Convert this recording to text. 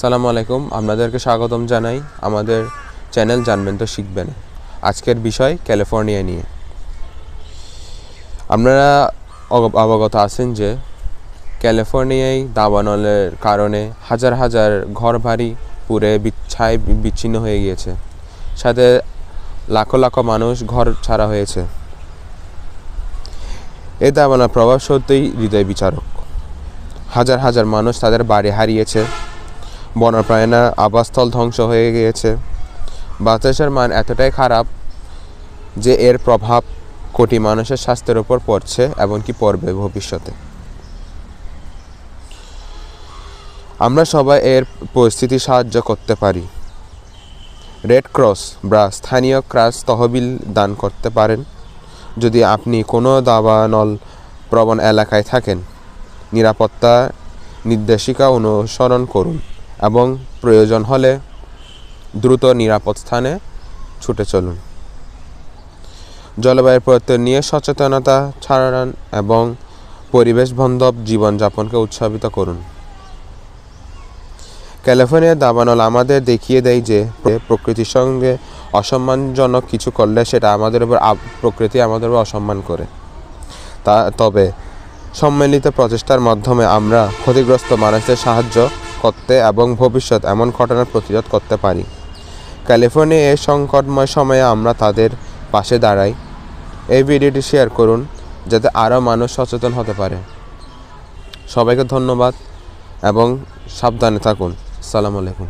সালামু আলাইকুম, আপনাদেরকে স্বাগতম জানাই। আমাদের চ্যানেল জানবেন তো শিখবেন। আজকের বিষয় ক্যালিফোর্নিয়া নিয়ে। আপনারা অবগত আছেন যে ক্যালিফোর্নিয়ায় দাবানলের কারণে হাজার হাজার ঘর বাড়ি পুড়ে বিচ্ছায় বিচ্ছিন্ন হয়ে গিয়েছে। সাথে লাখো লাখো মানুষ ঘর ছাড়া হয়েছে। এই দাবানল প্রভাব সত্যিই হৃদয় বিচারক হাজার হাজার মানুষ তাদের বাড়ি হারিয়েছে। বন্যপ্রাণীর আবাসস্থল ধ্বংস হয়ে গিয়েছে। বাতাসের মান এতটাই খারাপ যে এর প্রভাব কোটি মানুষের স্বাস্থ্যের উপর পড়ছে, এমনকি পড়বে ভবিষ্যতে। আমরা সবাই এর পরিস্থিতি সাহায্য করতে পারি। রেড ক্রস বা স্থানীয় ক্রাস তহবিল দান করতে পারেন। যদি আপনি কোনো দাবানল প্রবণ এলাকায় থাকেন, নিরাপত্তা নির্দেশিকা অনুসরণ করুন। এবং প্রয়োজন হলে দ্রুত নিরাপদ স্থানে ছুটে চলুন। জলবায়ু পরিবর্তন নিয়ে সচেতনতা ছড়ান এবং পরিবেশ বান্ধব জীবনযাপনকে উৎসাহিত করুন। ক্যালিফোর্নিয়ার দাবানল আমাদের দেখিয়ে দেয় যে, প্রকৃতির সঙ্গে অসম্মানজনক কিছু করলে সেটা আমাদের উপর প্রকৃতি আমাদের উপর অসম্মান করে। তা তবে সম্মিলিত প্রচেষ্টার মাধ্যমে আমরা ক্ষতিগ্রস্ত মানুষদের সাহায্য করতে এবং ভবিষ্যৎ এমন ঘটনার প্রতিরোধ করতে পারি। ক্যালিফোর্নিয়া এই সংকটময় সময়ে আমরা তাদের পাশে দাঁড়াই। এই ভিডিওটি শেয়ার করুন, যাতে আরও মানুষ সচেতন হতে পারে। সবাইকে ধন্যবাদ এবং সাবধানে থাকুন। সালাম আলাইকুম।